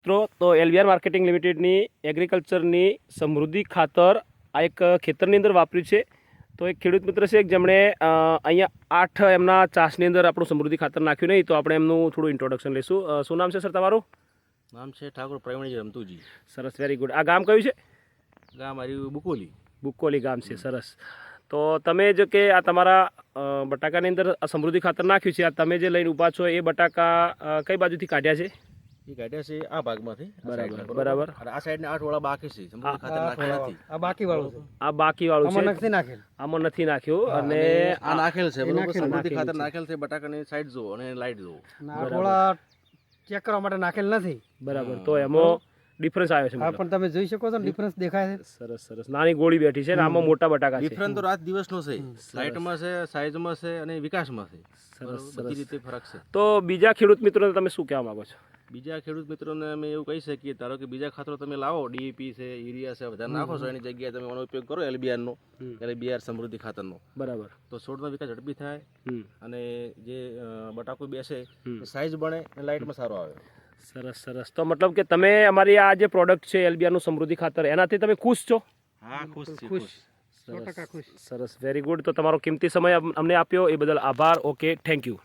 મિત્રો તો એલવીઆર માર્કેટિંગ લિમિટેડની એગ્રીકલ્ચરની સમૃદ્ધિ ખાતર આ એક ખેતરની અંદર વાપર્યું છે. તો એક ખેડૂત મિત્ર છે જેમણે અહીંયા આઠ એમના ચાસની અંદર આપણું સમૃદ્ધિ ખાતર નાખ્યું નહીં તો આપણે એમનું થોડું ઇન્ટ્રોડક્શન લઈશું. શું નામ છે સર તમારું? નામ છે ઠાકોર પ્રવીણજી રમતુજી. સરસ વેરી ગુડ આ ગામ કયું છે? ગામ મારી બુકોલી. બુકોલી ગામ છે સરસ. તો તમે જો કે આ તમારા બટાકાની અંદર સમૃદ્ધિ ખાતર નાખ્યું છે આ તમે જે લઈને ઊભા છો એ બટાકા કઈ બાજુથી કાઢ્યા છે? એ કાઢ્યા છે આ ભાગમાંથી બરાબર, બરાબર. આ સાઈડના આઠ વાળા બાકી છે સમૃદ્ધિ ખાતર નાખ્યા નથી. આ બાકી વાળું છે. આ બાકી વાળું છે. નથી નાખેલ. આમાં નથી નાખ્યું અને અને આ નાખેલ છે બરોબર? સમૃદ્ધિ ખાતર નાખેલ છે બટાકાની સાઈડ જુઓ અને લાઈટ જુઓ. થોડા ચેક કરવા માટે નાખેલ નથી. બરાબર તો એમાં ડિફરન્સ આવ્યો છે હા પણ તમે જોઈ શકો છો ડિફરન્સ દેખાય છે. સરસ સરસ. નાની ગોળી બેઠી છે અને આમાં મોટા બટાકા છે. ડિફરન્સ તો રાત દિવસનો છે. લાઈટમાં છે સાઈઝમાં છે અને વિકાસમાં છે. સરસ બધી રીતે ફરક છે. તો બીજા ખેડૂત મિત્રોને તમે શું કહેવા માંગો છો? બીજા ખેડૂત મિત્રોને અમે એવું કહી શકીએ ધારો કે બીજા ખાતરો તમે લાવો ડીપી છે યુરિયા છે બધા નાખો છો એની જગ્યાએ તમે એનો ઉપયોગ કરો એલબીઆરનો. એલબીઆર સમૃદ્ધિ ખાતરનો. બરાબર. તો છોડનો વિકાસ ઝડપી થાય અને જે બટાકો બેસે સાઇઝ સાઈઝ બને અને લાઇટમાં સારો આવે. સરસ સરસ. તો મતલબ કે તમે અમારી આ જે પ્રોડક્ટ છે એલબીઆરનું સમૃદ્ધિ ખાતર એનાથી તમે ખુશ છો? હા ખુશ છે ખુશ. સરસ. સરસ. વેરી ગુડ તો તમારો કિંમતી સમય અમને આપ્યો. એ બદલ આભાર. Okay thank you